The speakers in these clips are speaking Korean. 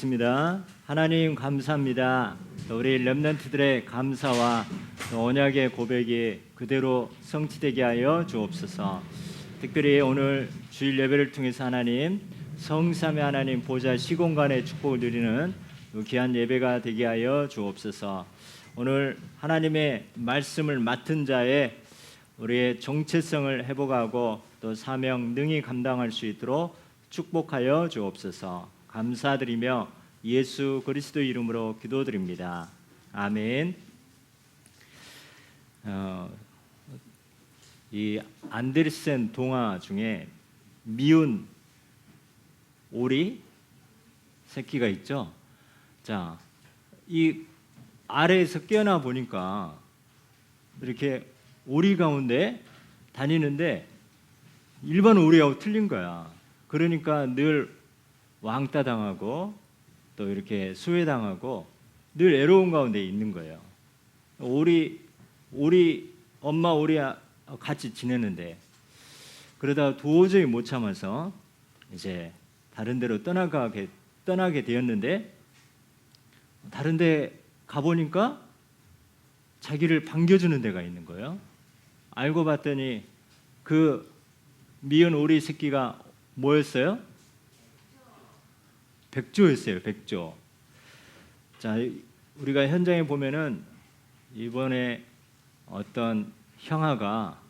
기도하겠습니다. 하나님 감사합니다. 또 우리 렘넌트들의 감사와 또 언약의 고백이 그대로 성취되게 하여 주옵소서. 특별히 오늘 주일 예배를 통해서 하나님 성삼의 하나님 보좌 시공간의 축복을 누리는 그 귀한 예배가 되게 하여 주옵소서. 오늘 하나님의 말씀을 맡은 자의 우리의 정체성을 회복하고 또 사명 능히 감당할 수 있도록 축복하여 주옵소서. 감사드리며 예수 그리스도 이름으로 기도드립니다. 아멘. 어, 이 안데르센 동화 중에 미운 오리 새끼가 있죠. 자, 이 아래에서 깨어나 보니까 이렇게 오리 가운데 다니는데 일반 오리하고 틀린 거야. 그러니까 늘 왕따 당하고 또 이렇게 수혜 당하고 늘 애로운 가운데 있는 거예요. 오리 오리 엄마 오리 같이 지내는데 그러다 도저히 못 참아서 이제 다른 데로 떠나가게 떠나게 되었는데 다른 데 가보니까 자기를 반겨주는 데가 있는 거예요. 알고 봤더니 그 미운 오리 새끼가 뭐였어요? 백조였어요. 백조. 자, 우리가 현장에 보면은 이번에 어떤 형아가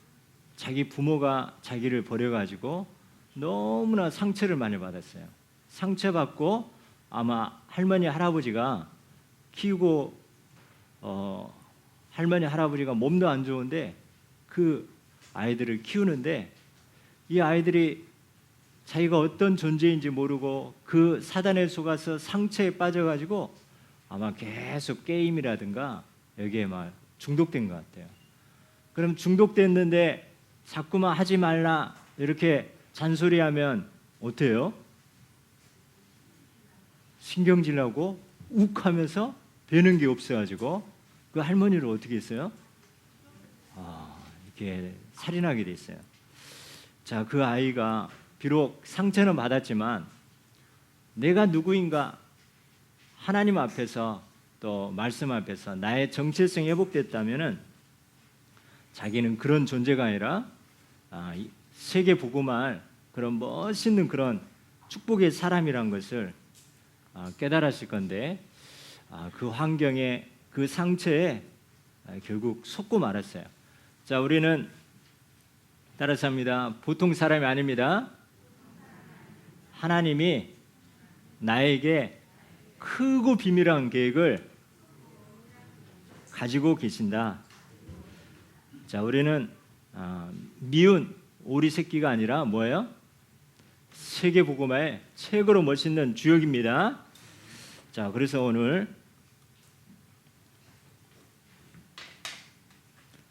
자기 부모가 자기를 버려가지고 너무나 상처를 많이 받았어요. 상처받고 아마 할머니 할아버지가 키우고 어, 할머니 할아버지가 몸도 안 좋은데 그 아이들을 키우는데 이 아이들이 자기가 어떤 존재인지 모르고 그 사단에 속아서 상처에 빠져가지고 아마 계속 게임이라든가 여기에 막 중독된 것 같아요. 그럼 중독됐는데 자꾸만 하지 말라 이렇게 잔소리하면 어때요? 신경질 나고 욱하면서 되는 게 없어가지고 그 할머니를 어떻게 했어요? 아, 이렇게 살인하게 됐어요. 자, 그 아이가 비록 상처는 받았지만 내가 누구인가 하나님 앞에서 또 말씀 앞에서 나의 정체성이 회복됐다면은 자기는 그런 존재가 아니라 아, 이 세계 복음할 그런 멋있는 그런 축복의 사람이란 것을 아, 깨달았을 건데 아, 그 환경에 그 상처에 아, 결국 속고 말았어요. 자, 우리는 따라서 합니다. 보통 사람이 아닙니다. 하나님이 나에게 크고 비밀한 계획을 가지고 계신다. 자, 우리는 아, 미운 오리 새끼가 아니라 뭐예요? 세계 복음화의 최고로 멋있는 주역입니다. 자, 그래서 오늘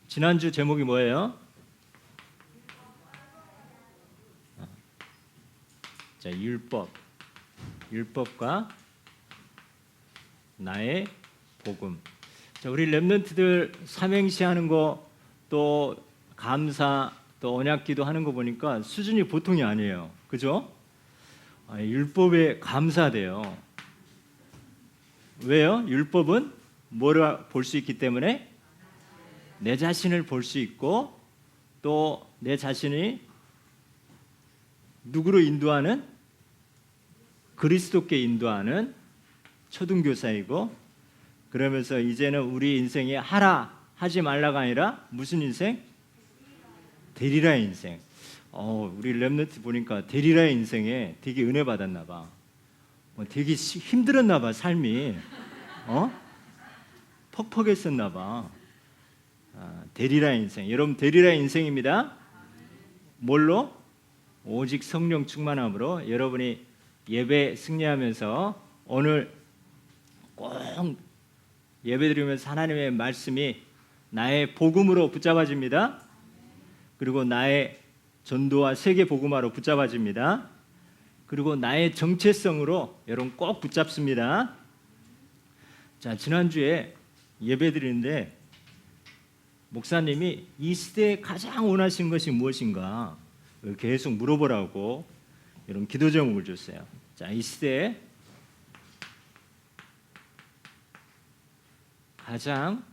지난주 제목이 뭐예요? 자, 율법. 율법과 나의 복음. 자, 우리 렘넌트들 삼행시 하는 거 또 감사 또 언약기도 하는 거 보니까 수준이 보통이 아니에요. 그죠? 아, 율법에 감사돼요. 왜요? 율법은 뭐를 볼 수 있기 때문에 내 자신을 볼 수 있고 또 내 자신이 누구로 인도하는 그리스도께 인도하는 초등교사이고 그러면서 이제는 우리 인생에 하라 하지 말라가 아니라 무슨 인생? 대리라 인생. 어, 우리 렘너트 보니까 대리라 인생에 되게 은혜 받았나 봐. 뭐 되게 시- 힘들었나 봐 삶이. 어? 퍽퍽했었나 봐. 아, 대리라 인생. 여러분 대리라 인생입니다. 뭘로? 오직 성령 충만함으로 여러분이 예배 승리하면서 오늘 꼭 예배 드리면서 하나님의 말씀이 나의 복음으로 붙잡아집니다. 그리고 나의 전도와 세계 복음화로 붙잡아집니다. 그리고 나의 정체성으로 여러분 꼭 붙잡습니다. 자, 지난주에 예배 드리는데 목사님이 이 시대에 가장 원하신 것이 무엇인가 계속 물어보라고 이런 기도 제목을 줬어요. 자, 이 시대에 가장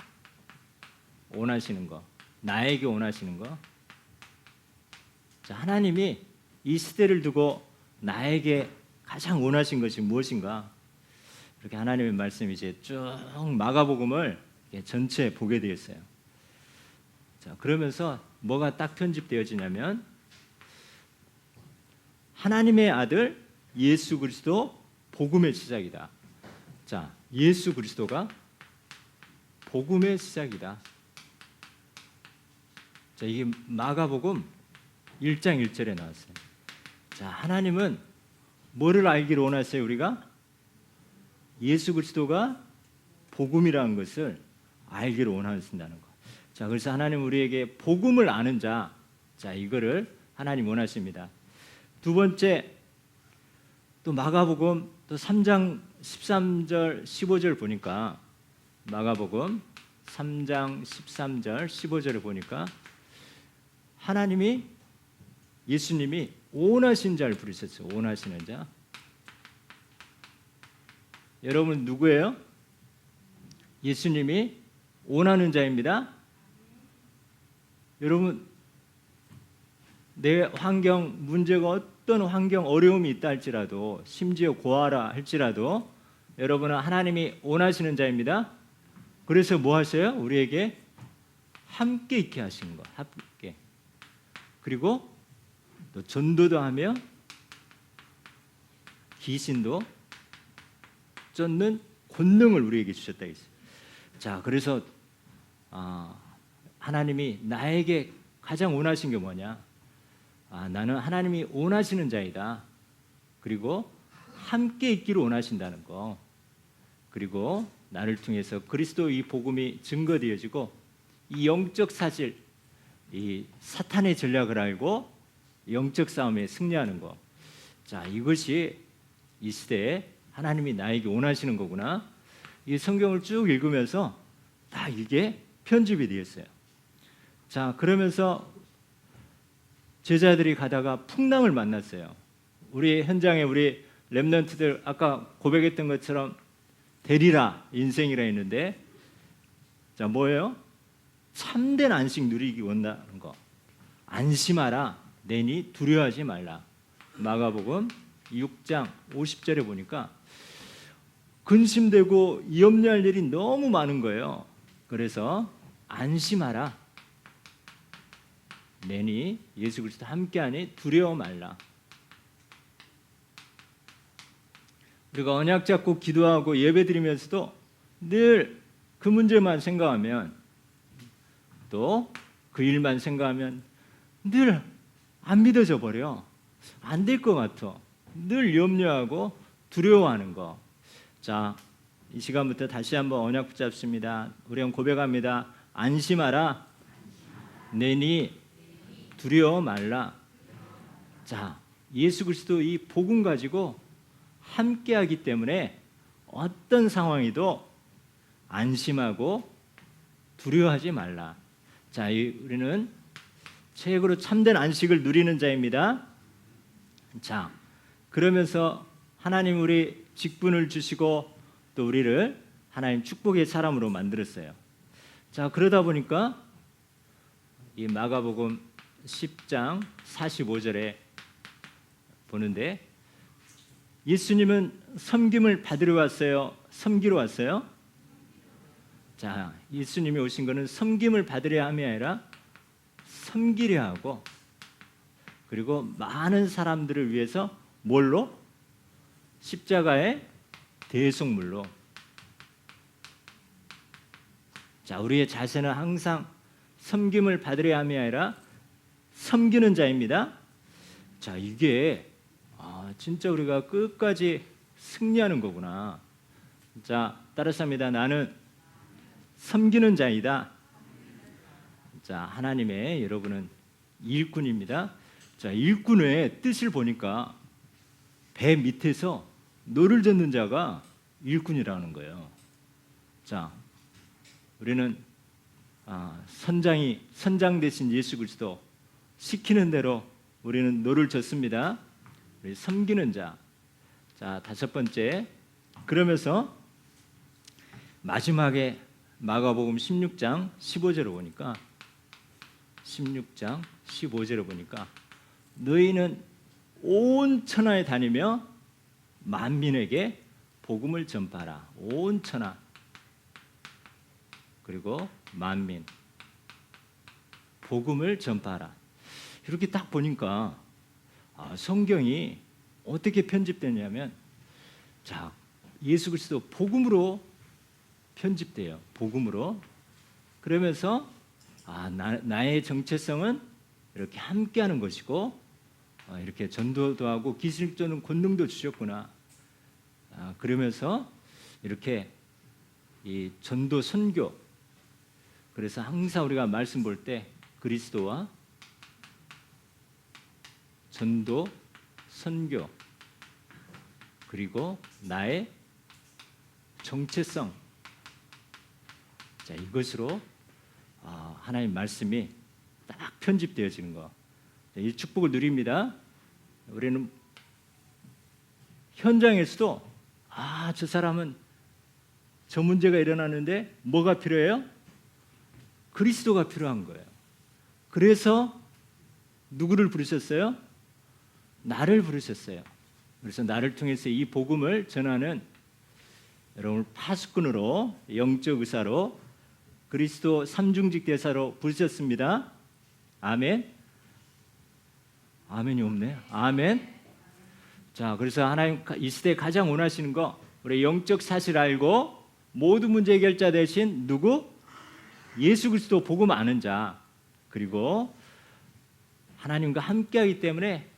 원하시는 거, 나에게 원하시는 거. 자, 하나님이 이 시대를 두고 나에게 가장 원하신 것이 무엇인가? 이렇게 하나님의 말씀 이제 쭉 마가복음을 전체 보게 되었어요. 자, 그러면서 뭐가 딱 편집되어지냐면 하나님의 아들 예수 그리스도 복음의 시작이다. 자, 예수 그리스도가 복음의 시작이다. 자, 이게 마가복음 1장 1절에 나왔어요. 자, 하나님은 뭐를 알기를 원하세요, 우리가? 예수 그리스도가 복음이라는 것을 알기를 원하신다는 거. 자, 그래서 하나님 우리에게 복음을 아는 자, 자, 이거를 하나님 원하십니다. 두 번째 또 마가복음 또 3장 13절 15절 보니까 마가복음 3장 13절 15절을 보니까 하나님이 예수님이 온하신 자를 부르셨어요. 온하시는 자. 여러분 누구예요? 예수님이 온하는 자입니다. 여러분 내 환경 문제가 어떤 환경 어려움이 있다 할지라도 심지어 고아라 할지라도 여러분은 하나님이 원하시는 자입니다. 그래서 뭐 하세요? 우리에게 함께 있게 하시는 거. 함께. 그리고 또 전도도 하며 귀신도 쫓는 권능을 우리에게 주셨다 했어요. 자, 그래서 아, 하나님이 나에게 가장 원하신 게 뭐냐? 아, 나는 하나님이 원하시는 자이다. 그리고 함께 있기를 원하신다는 거. 그리고 나를 통해서 그리스도 이 복음이 증거되어지고 이 영적 사실, 이 사탄의 전략을 알고 영적 싸움에 승리하는 거. 자, 이것이 이 시대에 하나님이 나에게 원하시는 거구나. 이 성경을 쭉 읽으면서 다 이게 편집이 되었어요. 자, 그러면서 제자들이 가다가 풍랑을 만났어요. 우리 현장에 우리 렘넌트들 아까 고백했던 것처럼 대리라 인생이라 했는데 자 뭐예요? 참된 안식 누리기 원하는 거 안심하라 내니 두려워하지 말라 마가복음 6장 50절에 보니까 근심되고 염려할 일이 너무 많은 거예요. 그래서 안심하라 내니 예수 그리스도 함께하니 두려워 말라. 우리가 언약 잡고 기도하고 예배드리면서도 늘 그 문제만 생각하면 또 그 일만 생각하면 늘 안 믿어져 버려. 안 될 것 같아. 늘 염려하고 두려워하는 거. 자, 이 시간부터 다시 한번 언약 붙잡습니다. 우리 형 고백합니다. 안심하라. 내니 두려워 말라. 자, 예수 그리스도 이 복음 가지고 함께하기 때문에 어떤 상황이도 안심하고 두려워하지 말라. 자, 이 우리는 최고로 참된 안식을 누리는 자입니다. 자, 그러면서 하나님 우리 직분을 주시고 또 우리를 하나님 축복의 사람으로 만들었어요. 자, 그러다 보니까 이 마가복음 10장 45절에 보는데 예수님은 섬김을 받으러 왔어요. 섬기러 왔어요. 자, 예수님이 오신 것은 섬김을 받으려 함이 아니라 섬기려 하고 그리고 많은 사람들을 위해서 뭘로 십자가의 대속물로 자, 우리의 자세는 항상 섬김을 받으려 함이 아니라 섬기는 자입니다. 자, 이게 아, 진짜 우리가 끝까지 승리하는 거구나. 자, 따라서 합니다. 나는 섬기는 자이다. 자, 하나님의 여러분은 일꾼입니다. 자, 일꾼의 뜻을 보니까 배 밑에서 노를 젓는 자가 일꾼이라는 거예요. 자, 우리는 아, 선장이 선장 대신 예수 그리스도 시키는 대로 우리는 노를 젓습니다. 우리 섬기는 자. 자, 다섯 번째. 그러면서 마지막에 마가복음 16장 15절을 보니까 16장 15절을 보니까 너희는 온 천하에 다니며 만민에게 복음을 전파하라. 온 천하 그리고 만민 복음을 전파하라. 이렇게 딱 보니까 아, 성경이 어떻게 편집되냐면 자 예수 그리스도 복음으로 편집돼요. 복음으로 그러면서 아, 나, 나의 정체성은 이렇게 함께하는 것이고 아, 이렇게 전도도 하고 기술적인 권능도 주셨구나. 아, 그러면서 이렇게 이 전도 선교 그래서 항상 우리가 말씀 볼 때 그리스도와 전도 선교 그리고 나의 정체성 자 이것으로 아, 하나님 말씀이 딱 편집되어지는 거. 자, 이 축복을 누립니다. 우리는 현장에서도 아, 저 사람은 저 문제가 일어나는데 뭐가 필요해요? 그리스도가 필요한 거예요. 그래서 누구를 부르셨어요? 나를 부르셨어요. 그래서 나를 통해서 이 복음을 전하는 여러분 파수꾼으로 영적 의사로 그리스도 삼중직 대사로 부르셨습니다. 아멘. 아멘이 없네. 아멘. 자, 그래서 하나님 이 시대에 가장 원하시는 거 우리 영적 사실 알고 모든 문제 해결자 대신 누구? 예수 그리스도 복음 아는 자. 그리고 하나님과 함께하기 때문에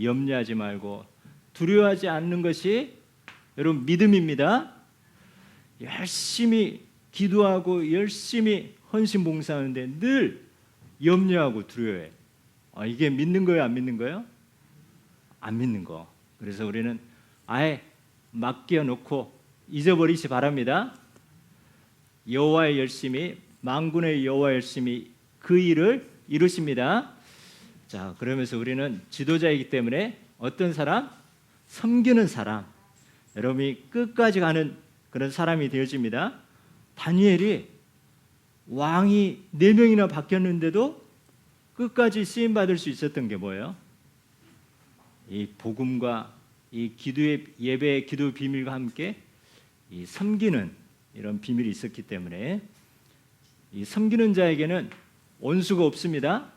염려하지 말고 두려워하지 않는 것이 여러분 믿음입니다. 열심히 기도하고 열심히 헌신 봉사하는데 늘 염려하고 두려워해. 아, 이게 믿는 거예요, 안 믿는 거예요? 안 믿는 거. 그래서 우리는 아예 맡겨 놓고 잊어버리시 바랍니다. 여호와의 열심히 만군의 여호와 열심히 그 일을 이루십니다. 자, 그러면서 우리는 지도자이기 때문에 어떤 사람? 섬기는 사람. 여러분이 끝까지 가는 그런 사람이 되어집니다. 다니엘이 왕이 네 명이나 바뀌었는데도 끝까지 쓰임 받을 수 있었던 게 뭐예요? 이 복음과 이 기도의 예배의 기도 비밀과 함께 이 섬기는 이런 비밀이 있었기 때문에 이 섬기는 자에게는 원수가 없습니다.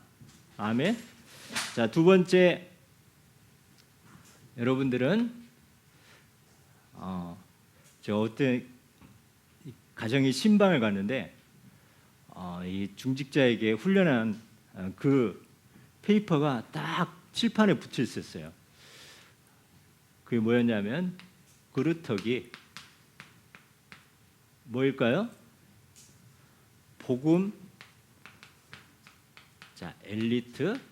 아멘. 자, 두 번째 여러분들은 어, 저 어떤 가정이 신방을 갔는데 어, 이 중직자에게 훈련한 어, 그 페이퍼가 딱 칠판에 붙여 있었어요. 그게 뭐였냐면 그루터기 뭐일까요? 복음 자 엘리트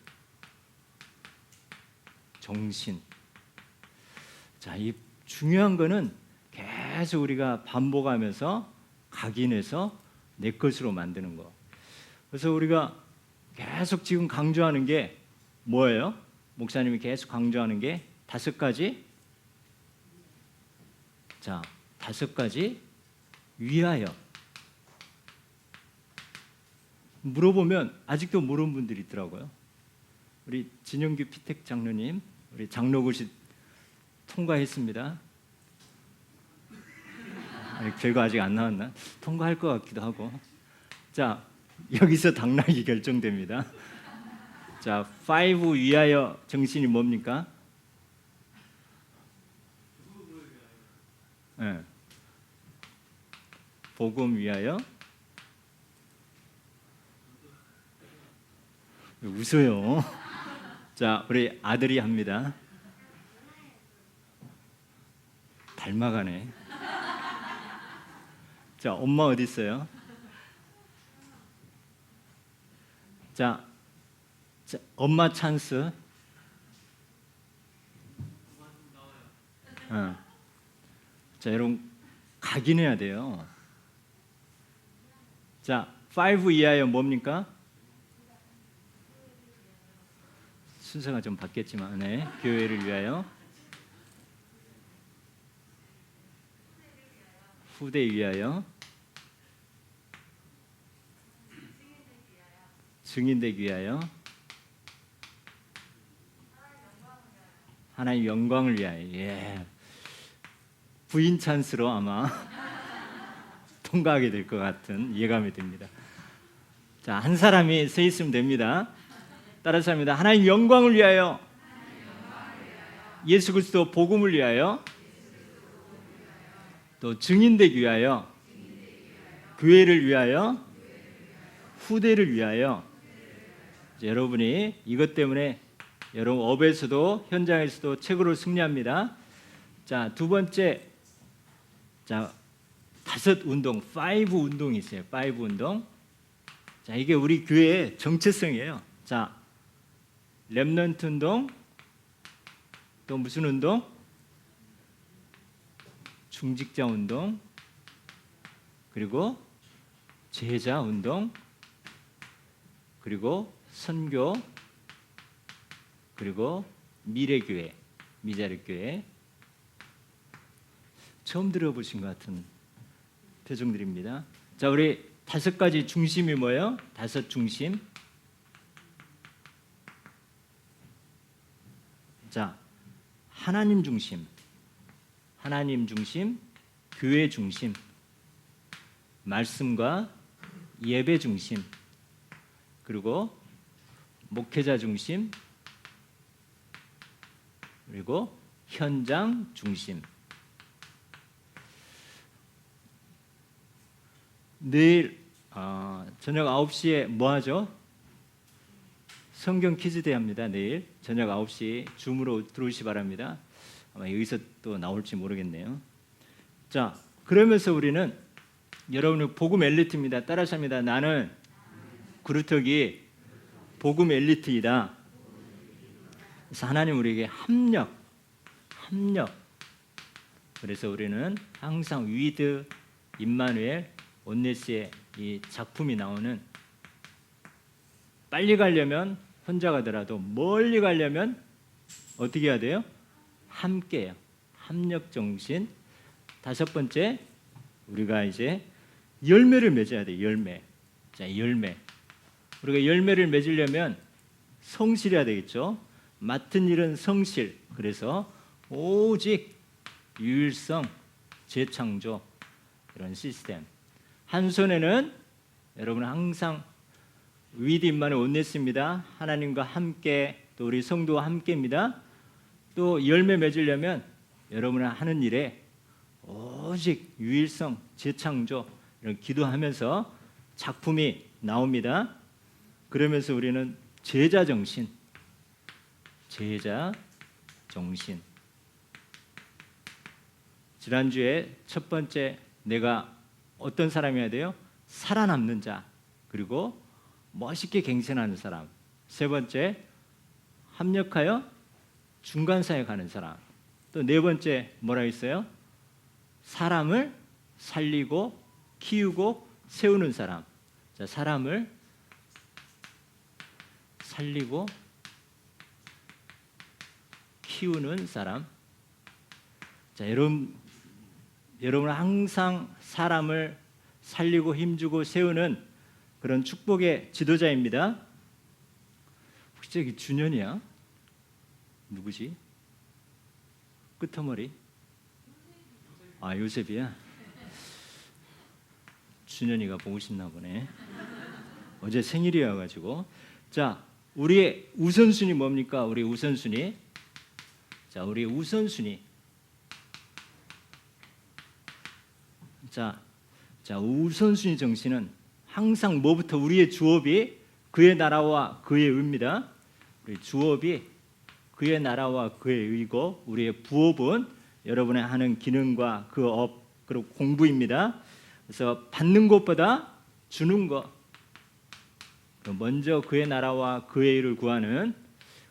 정신 자 이 중요한 거는 계속 우리가 반복하면서 각인해서 내 것으로 만드는 거. 그래서 우리가 계속 지금 강조하는 게 뭐예요? 목사님이 계속 강조하는 게 다섯 가지. 자, 다섯 가지 위하여. 물어보면 아직도 모르는 분들이 있더라고요. 우리 진영규 피택 장로님, 우리 장로고시 통과했습니다. 아니, 결과 아직 안 나왔나? 통과할 것 같기도 하고. 자, 여기서 당락이 결정됩니다. 자, 5 위하여 정신이 뭡니까? 네. 복음 위하여 웃어요. 자, 우리 아들이 합니다. 닮아가네. 자, 엄마 어디 있어요? 자, 자 엄마 찬스. 어. 자, 여러분 각인해야 돼요. 자, 5 이하여 뭡니까? 순서가 좀 바뀌었지만 네, 교회를 위하여 후대 위하여 증인되기 위하여 하나님 영광을 위하여 예. 부인 찬스로 아마 통과하게 될 것 같은 예감이 듭니다. 자, 한 사람이 서 있으면 됩니다. 따라서 합니다. 하나님 영광을 위하여 예수 그리스도 복음을 위하여 또 증인되기 위하여 교회를 위하여 후대를 위하여 여러분이 이것 때문에 여러분 업에서도 현장에서도 책으로 승리합니다. 자, 두 번째 자, 다섯 운동, 파이브 운동이 있어요. 파이브 운동. 자, 이게 우리 교회의 정체성이에요. 자, 렘넌트 운동, 또 무슨 운동? 중직자 운동, 그리고 제자 운동, 그리고 선교, 그리고 미래교회, 미자립교회. 처음 들어보신 것 같은 표정들입니다. 자, 우리 다섯 가지 중심이 뭐예요? 다섯 중심. 자, 하나님 중심, 하나님 중심, 교회 중심, 말씀과 예배 중심, 그리고 목회자 중심, 그리고 현장 중심. 내일 어, 저녁 9시에 뭐 하죠? 성경 퀴즈 대합니다. 내일 저녁 9시 줌으로 들어오시 바랍니다. 아마 여기서 또 나올지 모르겠네요. 자, 그러면서 우리는 여러분은 복음 엘리트입니다. 따라서 합니다. 나는 구루터기 복음 엘리트이다. 그래서 하나님 우리에게 합력, 합력. 그래서 우리는 항상 위드 임마누엘 온네스의 이 작품이 나오는 빨리 가려면 혼자 가더라도 멀리 가려면 어떻게 해야 돼요? 함께요. 합력 정신. 다섯 번째 우리가 이제 열매를 맺어야 돼. 열매. 자, 열매. 우리가 열매를 맺으려면 성실해야 되겠죠. 맡은 일은 성실. 그래서 오직 유일성, 재창조 이런 시스템. 한 손에는 여러분 항상 위드인만의 온냈습니다. 하나님과 함께 또 우리 성도와 함께입니다. 또 열매 맺으려면 여러분은 하는 일에 오직 유일성, 재창조 이런 기도하면서 작품이 나옵니다. 그러면서 우리는 제자 정신, 제자 정신. 지난주에 첫 번째 내가 어떤 사람이어야 돼요? 살아남는 자. 그리고 멋있게 갱신하는 사람. 세 번째 합력하여 중간사에 가는 사람. 또 네 번째 뭐라 했어요? 사람을 살리고 키우고 세우는 사람. 자, 사람을 살리고 키우는 사람. 자, 여러분 여러분 항상 사람을 살리고 힘주고 세우는 그런 축복의 지도자입니다. 혹시 저기 준현이야? 누구지? 끄트머리? 아 요셉이야. 준현이가 보고 싶나 보네. 어제 생일이어 가지고 자 우리의 우선순위 뭡니까? 우리 우선순위 자 우리 우선순위 자, 자 우선순위 정신은 항상 뭐부터 우리의 주업이 그의 나라와 그의 의입니다. 우리 주업이 그의 나라와 그의 의고 우리의 부업은 여러분의 하는 기능과 그 업 그리고 공부입니다. 그래서 받는 것보다 주는 것 먼저 그의 나라와 그의 일을 구하는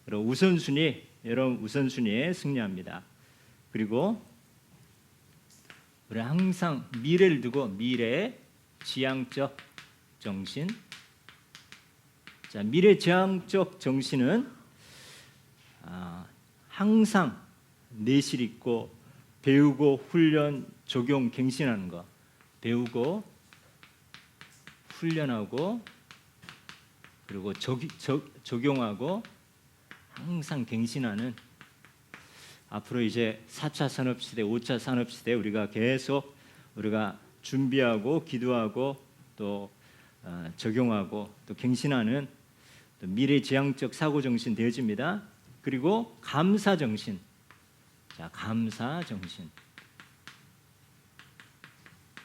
그런 우선순위 여러분 우선순위에 승리합니다. 그리고 우리 항상 미래를 두고 미래 지향적 정신. 자, 미래 지향적 정신은 아, 항상 내실 있고 배우고 훈련 적용 갱신하는 거. 배우고 훈련하고 그리고 적, 적, 적용하고 항상 갱신하는 앞으로 이제 4차 산업 시대, 5차 산업 시대 우리가 계속 우리가 준비하고 기도하고 또 어, 적용하고 또 갱신하는 또 미래지향적 사고 정신 되어집니다. 그리고 감사 정신. 자, 감사 정신.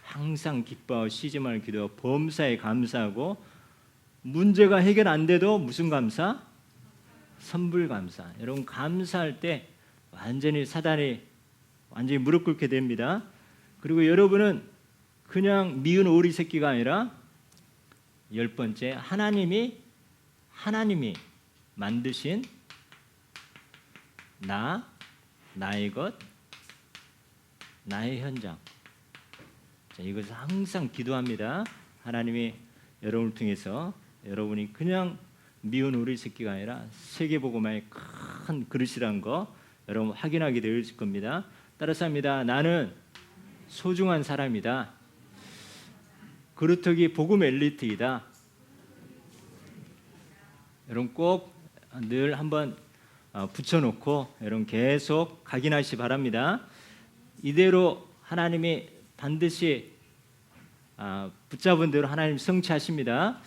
항상 기뻐하고 쉬지 말고 기도하고 범사에 감사하고 문제가 해결 안 돼도 무슨 감사? 선불 감사. 여러분 감사할 때 완전히 사단이 완전히 무릎 꿇게 됩니다. 그리고 여러분은 그냥 미운 오리 새끼가 아니라 열 번째 하나님이 하나님이 만드신 나 나의 것 나의 현장. 자, 이것을 항상 기도합니다. 하나님이 여러분을 통해서 여러분이 그냥 미운 오리 새끼가 아니라 세계복음화의 큰 그릇이란 거 여러분 확인하게 될 겁니다. 따라서 합니다. 나는 소중한 사람이다. 그루터기 복음 엘리트이다. 여러분 꼭 늘 한번 어, 붙여놓고 여러분 계속 각인하시 바랍니다. 이대로 하나님이 반드시 아, 붙잡은 대로 하나님 성취하십니다.